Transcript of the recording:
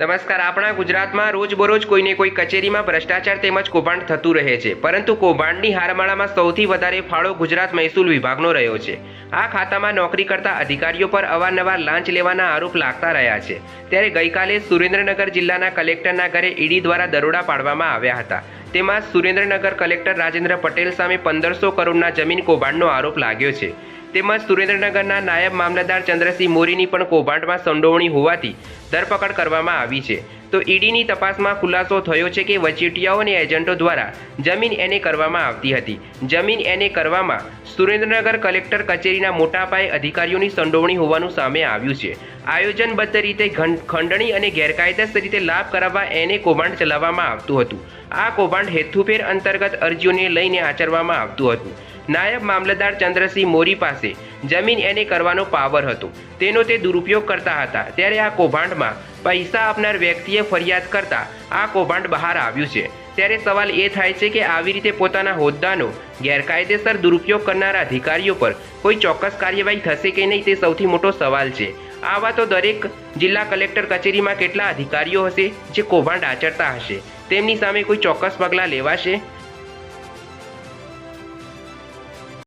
નમસ્કાર, આપણા ગુજરાતમાં રોજબરોજ કોઈને કોઈ કચેરીમાં ભ્રષ્ટાચાર તેમજ કૌભાંડ થતું રહે છે. પરંતુ કૌભાંડની હારમાળામાં સૌથી વધારે ફાળો ગુજરાત મહેસૂલ વિભાગનો રહ્યો છે. આ ખાતામાં નોકરી કરતા અધિકારીઓ પર અવારનવાર લાંચ લેવાના આરોપ લાગતા રહ્યા છે. ત્યારે ગઈકાલે સુરેન્દ્રનગર જિલ્લાના કલેક્ટરના ઘરે ઈડી દ્વારા દરોડા પાડવામાં આવ્યા હતા. તેમાં સુરેન્દ્રનગર કલેક્ટર રાજેન્દ્ર પટેલ સામે પંદરસો કરોડના જમીન કૌભાંડનો આરોપ લાગ્યો છે. તેમજ સુરેન્દ્રનગરના નાયબ મામલતદાર ચંદ્રસિંહ મોરીની પણ કૌભાંડમાં સંડોવણી હોવાથી ધરપકડ કરવામાં આવી છે. તો ઈડીની તપાસમાં ખુલાસો થયો છે કે વચેટિયાઓ અને એજન્ટો દ્વારા જમીન એને કરવામાં આવતી હતી. જમીન એને કરવામાં સુરેન્દ્રનગર કલેક્ટર કચેરીના મોટા પાયે અધિકારીઓની સંડોવણી હોવાનું સામે આવ્યું છે. આયોજનબદ્ધ રીતે ખંડણી અને ગેરકાયદેસર રીતે લાભ કરાવવા એને કૌભાંડ ચલાવવામાં આવતું હતું. આ કૌભાંડ હેતુફેર અંતર્ગત અરજીઓને લઈને આચરવામાં આવતું હતું. નાયબ મામલતદાર ચંદ્રસિંહ મોરી પાસે જમીન એને કરવાનો પાવર હતો. તેનો તે દુરુપયોગ કરતા હતા. ત્યારે આ કૌભાંડમાં પૈસા આપનાર વ્યક્તિએ ફરિયાદ કરતા આ કૌભાંડ બહાર આવ્યું છે. ત્યારે સવાલ એ થાય છે કે આવી રીતે પોતાના હોદ્દાનો ગેરકાયદેસર દુરુપયોગ કરનારા અધિકારીઓ પર કોઈ ચોક્કસ કાર્યવાહી થશે કે નહીં તે સૌથી મોટો સવાલ છે. આવા તો દરેક જિલ્લા કલેક્ટર કચેરીમાં કેટલા અધિકારીઓ હશે જે કૌભાંડ આચરતા હશે? તેમની સામે કોઈ ચોક્કસ પગલાં લેવાશે?